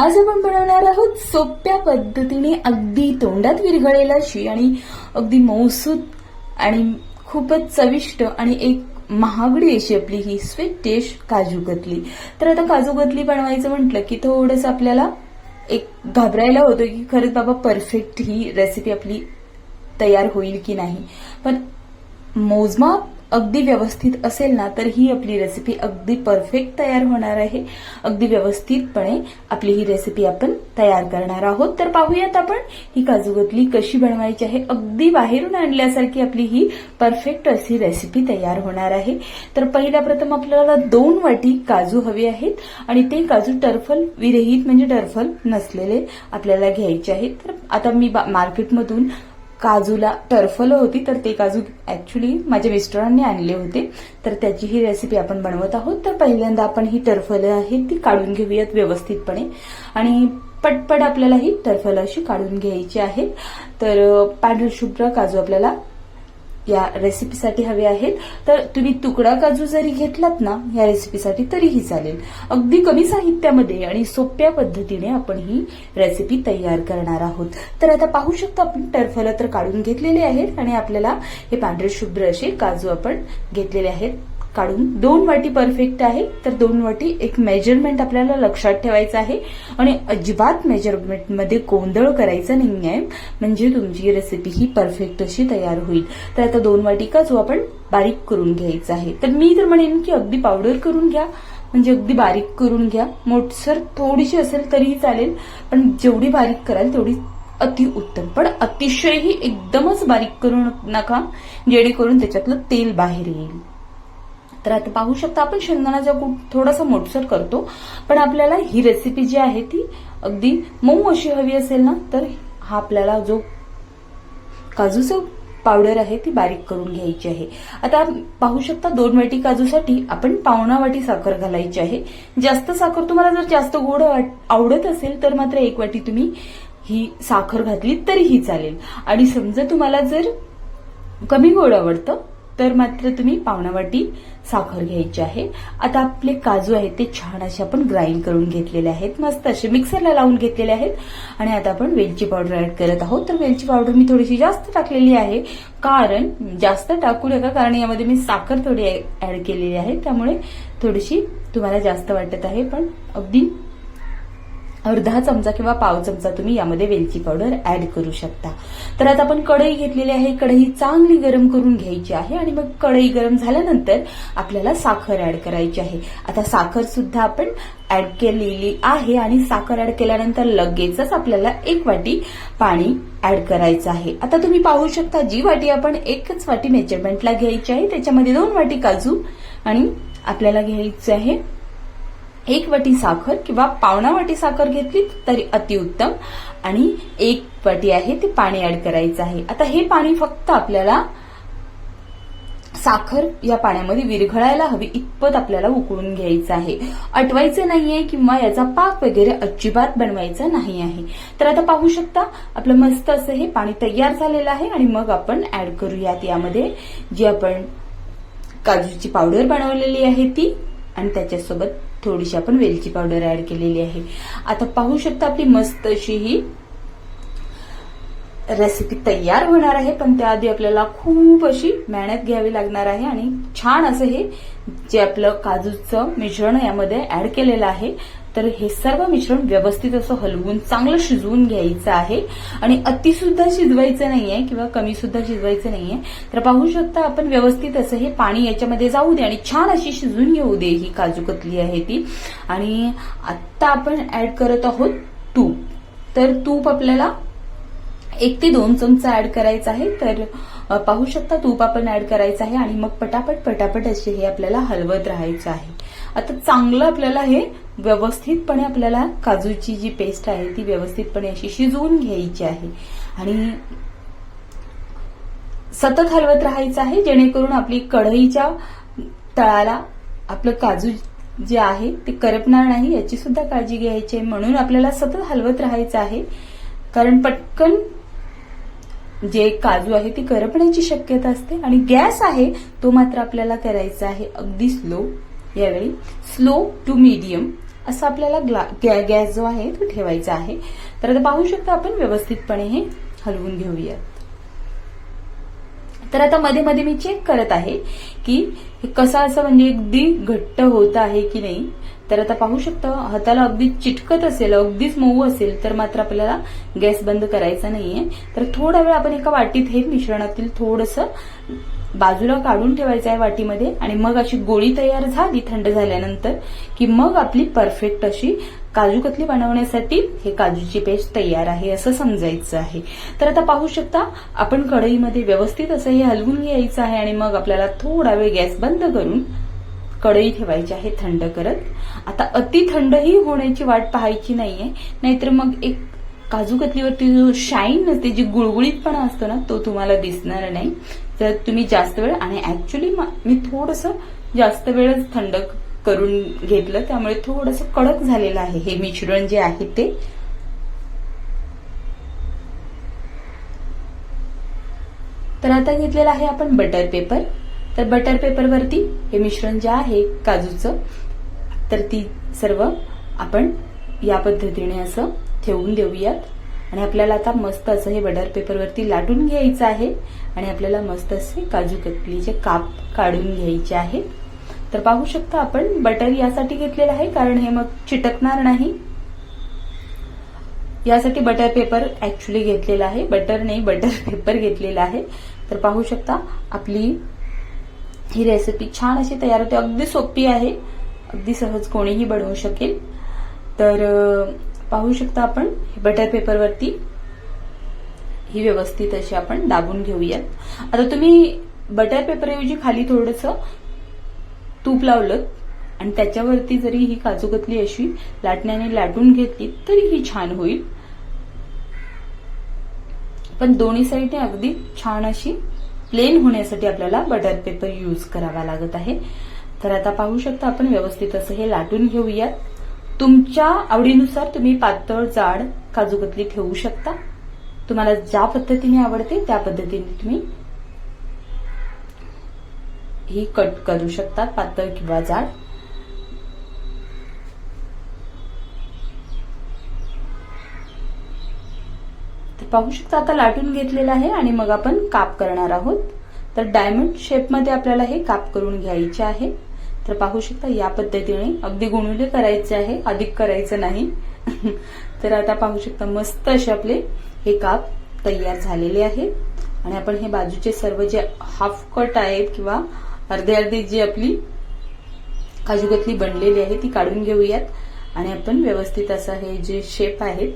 आज आपण बनवणार आहोत सोप्या पद्धतीने अगदी तोंडात विरघळेल अशी आणि अगदी मौसूद आणि खूपच चविष्ट आणि एक महागडी अशी आपली ही स्वीट डिश काजू कतली. तर आता काजू कतली बनवायचं म्हटलं की थोडंसं आपल्याला एक घाबरायला होतं की खरंच बाबा परफेक्ट ही रेसिपी आपली तयार होईल की नाही. पण मोजमाप अगदी व्यवस्थित असेल ना तर ही आपली रेसिपी अगदी परफेक्ट तयार होणार आहे. अगदी व्यवस्थितपणे आपली ही रेसिपी आपण तयार करणार आहोत. तर पाहूयात आपण ही काजूकतली कशी बनवायची आहे. अगदी बाहेरून आणल्यासारखी आपली ही परफेक्ट अशी रेसिपी तयार होणार आहे. तर पहिल्या प्रथम आपल्याला दोन वाटी काजू हवे आहेत आणि ते काजू टर्फल विरहित म्हणजे टर्फल नसलेले आपल्याला घ्यायचे आहेत. तर आता मी बा- मार्केटमधून काजूला टर्फलं होती तर ते काजू ऍक्च्युली माझ्या मिस्टरांनी आणले होते. तर त्याची ही रेसिपी आपण बनवत आहोत. तर पहिल्यांदा आपण ही टर्फलं आहेत ती काढून घेऊयात व्यवस्थितपणे. आणि पटपट आपल्याला ही टर्फलं अशी काढून घ्यायची आहेत. तर पांढरशुभ्र काजू आपल्याला या रेसिपीसाठी हवे आहेत. तर तुम्ही तुकडा काजू जरी घेतलात ना या रेसिपीसाठी तरीही चालेल. अगदी कमी साहित्यामध्ये आणि सोप्या पद्धतीने आपण ही रेसिपी तयार करणार आहोत. तर आता पाहू शकता आपण टरफलं तर काढून घेतलेले आहेत आणि आपल्याला हे पांढरे शुभ्र असे काजू आपण घेतलेले आहेत. काढून दोन वाटी परफेक्ट आहे. तर दोन वाटी एक मेजरमेंट आपल्याला लक्षात ठेवायचं आहे. आणि अजिबात मेजरमेंटमध्ये गोंधळ करायचा नाही आहे म्हणजे तुमची रेसिपी ही परफेक्ट अशी तयार होईल. तर आता दोन वाटी काजू आपण बारीक करून घ्यायचा आहे. तर मी तर म्हणेन की अगदी पावडर करून घ्या. म्हणजे अगदी बारीक करून घ्या. मोठसर थोडीशी असेल तरीही चालेल. पण जेवढी बारीक कराल तेवढी अतिउत्तम पण अतिशयही एकदमच बारीक करू नका. जेणेकरून त्याच्यातलं तेल बाहेर येईल. तर आता पाहू शकता आपण शेंगदाण्याचा कूट थोडासा मोठसर करतो. पण आपल्याला ही रेसिपी जी आहे ती अगदी मऊ अशी हवी असेल ना तर हा आपल्याला जो काजूचं पावडर आहे ती बारीक करून घ्यायची आहे. आता पाहू शकता दोन वाटी काजूसाठी आपण पावणा वाटी साखर घालायची आहे. जास्त साखर तुम्हाला जर जास्त गोड वाट- आवडत असेल तर मात्र एक वाटी तुम्ही ही साखर घातली तरीही चालेल. आणि समजा तुम्हाला जर कमी गोड आवडतं तर मात्र तुम्ही पावणावाटी साखर घ्यायची आहे. आता आपले काजू आहेत ते छान असे आपण ग्राइंड करून घेतलेले आहेत. मस्त असे मिक्सरला लावून घेतलेले आहेत. आणि आता आपण वेलची पावडर ऍड करत आहोत. तर वेलची पावडर मी थोडीशी जास्त टाकलेली आहे. कारण जास्त टाकू नका कारण यामध्ये मी साखर थोडी ऍड केलेली आहे. त्यामुळे थोडीशी तुम्हाला जास्त वाटत आहे. पण अगदी अर्धा चमचा किंवा पाव चमचा तुम्ही यामध्ये वेलची पावडर ऍड करू शकता. तर आता आपण कढई घेतलेली आहे. कढई चांगली गरम करून घ्यायची आहे आणि मग कढई गरम झाल्यानंतर आपल्याला साखर ऍड करायची आहे. आता साखर सुद्धा आपण ऍड केलेली आहे आणि साखर ऍड केल्यानंतर लगेचच आपल्याला एक वाटी पाणी ऍड करायचं आहे. आता तुम्ही पाहू शकता जी वाटी आपण एकच वाटी मेजरमेंटला घ्यायची आहे त्याच्यामध्ये दोन वाटी काजू आणि आपल्याला घ्यायचं आहे एक वाटी साखर किंवा पावणा वाटी साखर घेतली तरी अतिउत्तम आणि एक वाटी आहे ते पाणी ऍड करायचं आहे. आता हे पाणी फक्त आपल्याला साखर या पाण्यामध्ये विरघळायला हवी इतपत आपल्याला उकळून घ्यायचं आहे. अटवायचं नाहीये किंवा याचा पाक वगैरे अजिबात बनवायचा नाही आहे. तर आता पाहू शकता आपलं मस्त असं हे पाणी तयार झालेलं आहे आणि मग आपण ऍड करूयात यामध्ये. जी आपण काजूची पावडर बनवलेली आहे ती आणि त्याच्यासोबत थोडीशी आपण वेलची पावडर ऍड केलेली आहे. आता पाहू शकता आपली मस्त अशी ही रेसिपी तयार होणार आहे पण त्याआधी आपल्याला खूप अशी मेहनत घ्यावी लागणार आहे आणि छान असं हे जे आपलं काजूचं मिश्रण यामध्ये ऍड केलेलं आहे तर हे सर्व मिश्रण व्यवस्थित असं हलवून चांगलं शिजवून घ्यायचं आहे. आणि अतिसुद्धा शिजवायचं नाहीये किंवा कमी सुद्धा शिजवायचं नाहीये. तर पाहू शकता आपण व्यवस्थित असं हे पाणी याच्यामध्ये जाऊ दे आणि छान अशी शिजून घेऊ दे ही काजू कतली आहे ती. आणि आत्ता आपण ऍड करत आहोत तूप. तर तूप आपल्याला एक ते दोन चमचा ऍड करायचा आहे तर पाहू शकता तूप आपण ऍड करायचं आहे आणि मग पटापट पटापट असे हे आपल्याला हलवत राहायचं आहे. आता चांगलं आपल्याला हे व्यवस्थितपणे आपल्याला काजूची जी पेस्ट आहे ती व्यवस्थितपणे अशी शिजवून घ्यायची आहे. आणि सतत हलवत राहायचं आहे जेणेकरून आपली कढईच्या तळाला आपलं काजू जे आहे ते करपणार नाही याची सुद्धा काळजी घ्यायची आहे. म्हणून आपल्याला सतत हलवत राहायचं आहे. कारण पटकन जे काजू आहे ती करपण्याची शक्यता असते. आणि गॅस आहे तो मात्र आपल्याला करायचा आहे अगदी स्लो यावेळी स्लो टू मीडियम असं आपल्याला ग्ला गॅ- गॅस जो आहे तो ठेवायचा आहे. तर आता पाहू शकता आपण व्यवस्थितपणे हे हलवून घेऊयात तर आता मध्ये मध्ये मी चेक करत आहे की कसं असं म्हणजे अगदी घट्ट होत आहे की नाही. तर आता पाहू शकता हाताला अगदी चिटकत असेल अगदीच मऊ असेल तर मात्र आपल्याला गॅस बंद करायचा नाहीये. तर थोडा वेळ आपण एका वाटीत हे मिश्रणातील थोडंसं बाजूला काढून ठेवायचं आहे वाटीमध्ये आणि मग अशी गोळी तयार झाली थंड झाल्यानंतर की मग आपली परफेक्ट अशी काजू कतली बनवण्यासाठी हे काजूची पेस्ट तयार आहे असं समजायचं आहे. तर आता पाहू शकता आपण कढईमध्ये व्यवस्थित असं हे हलवून घ्यायचं आहे आणि मग आपल्याला थोडा वेळ गॅस बंद करून कढई ठेवायची आहे थंड करत. आता अति थंडही होण्याची वाट पाहायची नाहीये. नाहीतर मग एक काजू कतलीवरती जो शाईन नसते जी गुळगुळीतपणा असतो ना तो तुम्हाला दिसणार नाही. तर तुम्ही जास्त वेळ आणि ऍक्च्युली मी थोडस जास्त वेळच थंड करून घेतलं त्यामुळे थोडस कडक झालेलं आहे. हे मिश्रण जे आहे ते. तर आता घेतलेलं आहे आपण बटर पेपर तर बटर पेपरवरती हे मिश्रण जे आहे काजूचं तर ती सर्व आपण या पद्धतीने असं ठेवून देऊयात. आणि आपल्याला आता मस्त असं हे बटर पेपरवरती लाटून घ्यायचं आहे. आणि आपल्याला मस्त असे काजू कतलीचे काप काढून घ्यायचे आहेत. तर पाहू शकता आपण बटर यासाठी घेतलेलं आहे कारण हे मग चिटकणार नाही. यासाठी बटर पेपर ऍक्च्युली घेतलेला आहे. बटर नाही बटर पेपर घेतलेला आहे. तर पाहू शकता आपली ही रेसिपी छान अशी तयार होते. अगदी सोपी आहे. अगदी सहज कोणीही बनवू शकेल. तर पाहू शकता आपण बटर पेपरवरती ही व्यवस्थित अशी आपण दाबून घेऊयात. आता तुम्ही बटर पेपरऐवजी खाली थोडस तूप लावलं आणि त्याच्यावरती जरी ही काजूकतली अशी लाटण्याने लाटून घेतली तरी ही छान होईल. पण दोन्ही साईडने अगदी छान अशी प्लेन होण्यासाठी आपल्याला बटर पेपर यूज करावा लागत आहे. तर आता पाहू शकता आपण व्यवस्थित असं हे लाटून घेऊयात. तुमच्या आवडीनुसार तुम्ही पातळ जाड काजूकतली ठेवू शकता. तुम्हाला ज्या पद्धतीने आवडते त्या पद्धतीने तुम्ही ही कट करू शकतात पातळ किंवा जाड. पाहू शकता आता लाटून घेतलेलं आहे आणि मग आपण काप करणार आहोत. तर डायमंड शेपमध्ये आपल्याला हे काप करून घ्यायचे आहे. तर पाहू शकता या पद्धतीने अगदी गुणुले करायचे आहे अधिक करायचं नाही. तर आता पाहू शकता मस्त असे आपले हे काप तयार झालेले आहे. आणि आपण हे बाजूचे सर्व जे हाफ कट आहेत किंवा अर्धे अर्धे जी आपली काजूकतली बनलेली आहे ती काढून घेऊयात. आणि आपण व्यवस्थित असं हे जे शेप आहेत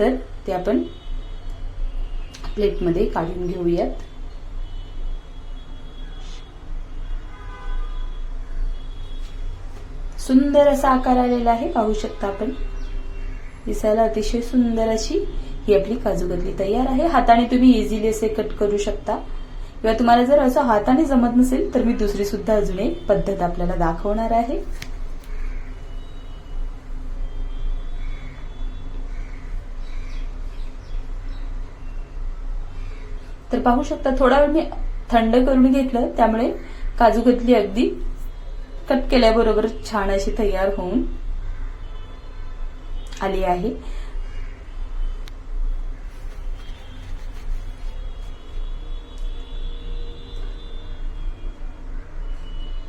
तर ते आपण प्लेटमध्ये काढून घेऊयात. सुंदर असा आकार आलेला आहे पाहू शकता आपण. दिसायला अतिशय सुंदर अशी ही आपली काजू कतली तयार आहे. हाताने तुम्ही इझिली असे कट करू शकता. किंवा तुम्हाला जर असं हाताने जमत नसेल तर मी दुसरी सुद्धा अजून एक पद्धत आपल्याला दाखवणार आहे. तर पाहू शकता थोडा वेळ मी थंड करून घेतलं त्यामुळे काजू कतली अगदी. कट केल्याबरोबर छान अशी तयार होऊन आली आहे.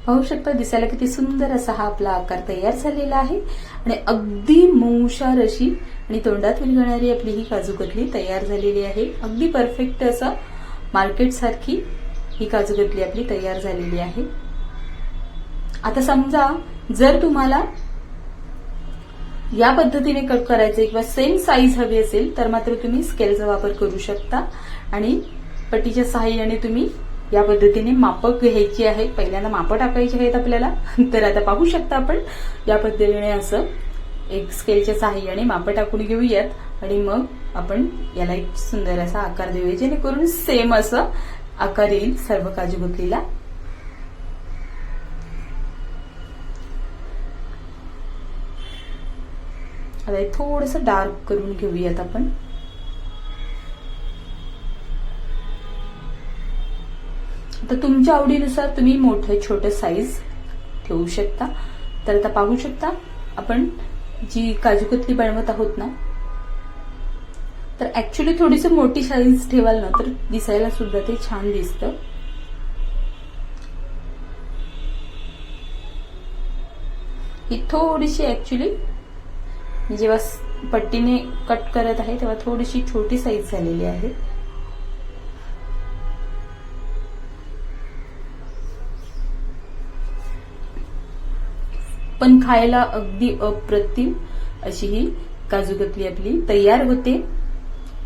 पाहू शकता दिसायला किती सुंदर असा हा आपला आकार तयार झालेला आहे. आणि अगदी मऊशार अशी आणि तोंडात विरघळणारी आपली ही काजू कतली तयार झालेली आहे. अगदी परफेक्ट असं मार्केटसारखी ही काजू कतली आपली तयार झालेली आहे. आता समजा जर तुम्हाला या पद्धतीने कट करायचे किंवा सेम साईज हवी असेल तर मात्र तुम्ही स्केलचा वापर करू शकता आणि पट्टीच्या सहाय्याने तुम्ही या पद्धतीने मापक घ्यायची आहे. पहिल्यांदा मापं टाकायची आहेत आपल्याला. तर आता पाहू शकता आपण या पद्धतीने असं एक स्केलच्या सहाय्याने मापं टाकून घेऊयात. आणि मग आपण याला एक सुंदर असा आकार देऊया जेणेकरून सेम असं आकार येईल सर्व काजू बुकलीला आता थोडस थोडंसं डार्क करून घेऊयात आपण. आता तुमच्या आवडीनुसार तुम्ही मोठं छोटं साईज ठेवू शकता. तर आता पाहू शकता आपण जी काजू कतली बनवत आहोत ना तर ऍक्च्युली थोडीशी मोठी साईज ठेवाल ना तर दिसायला सुद्धा ते छान दिसतं. ही थोडीशी ऍक्च्युली मी जेव्हा पट्टीने कट करत आहे तेव्हा थोडीशी छोटी साईज झालेली आहे. पण खायला अगदी अप्रतिम अशी ही काजू कतली आपली तयार होते.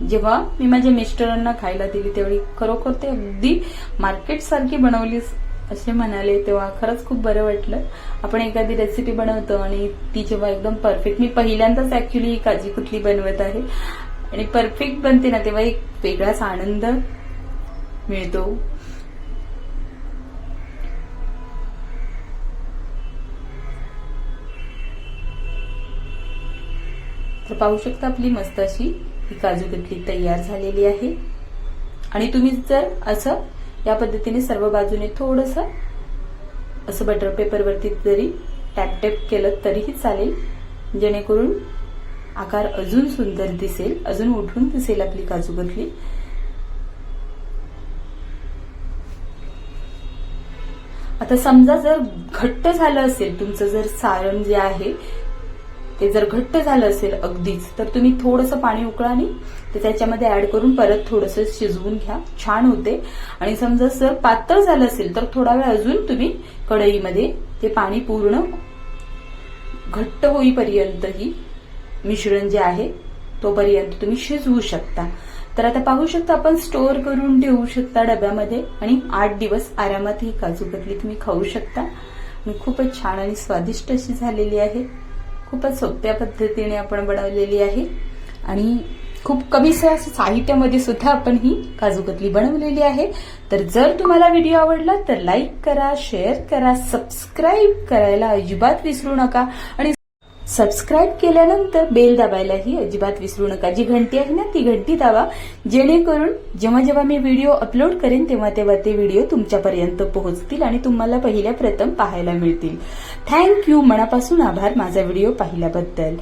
जेव्हा मी माझ्या मिस्टरांना खायला दिली त्यावेळी खरोखर ते अगदी मार्केट सारखी बनवली असे म्हणाले तेव्हा खरंच खूप बरं वाटलं. आपण एखादी रेसिपी बनवतो आणि ती जेव्हा एकदम परफेक्ट मी पहिल्यांदाच ऍक्च्युली ही कुठली बनवत आहे. आणि परफेक्ट बनते ना तेव्हा एक वेगळाच आनंद मिळतो. तर पाहू शकता आपली मस्त अशी ही काजू कतली तयार झालेली आहे. आणि तुम्ही जर असं या पद्धतीने सर्व बाजूने थोडस असं बटर पेपरवरती जरी टॅप टॅप केलं तरीही चालेल. जेणेकरून आकार अजून सुंदर दिसेल अजून उठून दिसेल आपली काजू कतली. आता समजा जर घट्ट झालं असेल तुमचं जर सारण जे आहे ते जर घट्ट झालं असेल अगदीच तर तुम्ही थोडंसं पाणी उकळा आणि ते त्याच्यामध्ये ऍड करून परत थोडंसं शिजवून घ्या. छान होते. आणि समजा जर पातळ झालं असेल तर थोडा वेळ अजून तुम्ही कढईमध्ये ते पाणी पूर्ण घट्ट होईपर्यंत ही मिश्रण जे आहे तोपर्यंत तुम्ही शिजवू शकता. तर आता पाहू शकता आपण स्टोअर करून ठेवू शकता डब्यामध्ये आणि आठ दिवस आरामात ही काजू कतली तुम्ही खाऊ शकता. खूपच छान आणि स्वादिष्ट अशी झालेली आहे. खूपच सोप्या पद्धतीने आपण बनवलेली आहे. आणि खूप कमी साहित्यामध्ये सुद्धा आपण ही काजू कतली बनवलेली आहे. तर जर तुम्हाला व्हिडिओ आवडला तर लाईक करा शेअर करा सबस्क्राईब करायला अजिबात विसरू नका. आणि सबस्क्राईब केल्यानंतर बेल दाबायलाही अजिबात विसरू नका. जी घंटी आहे ना ती घंटी दाबा. जेणेकरून जेव्हा जेव्हा मी व्हिडिओ अपलोड करेन तेव्हा तेव्हा ते व्हिडिओ तुमच्यापर्यंत पोहोचतील आणि तुम्हाला पहिल्या प्रथम पाहायला मिळतील. थँक्यू मनापासून आभार माझा व्हिडिओ पाहिल्याबद्दल.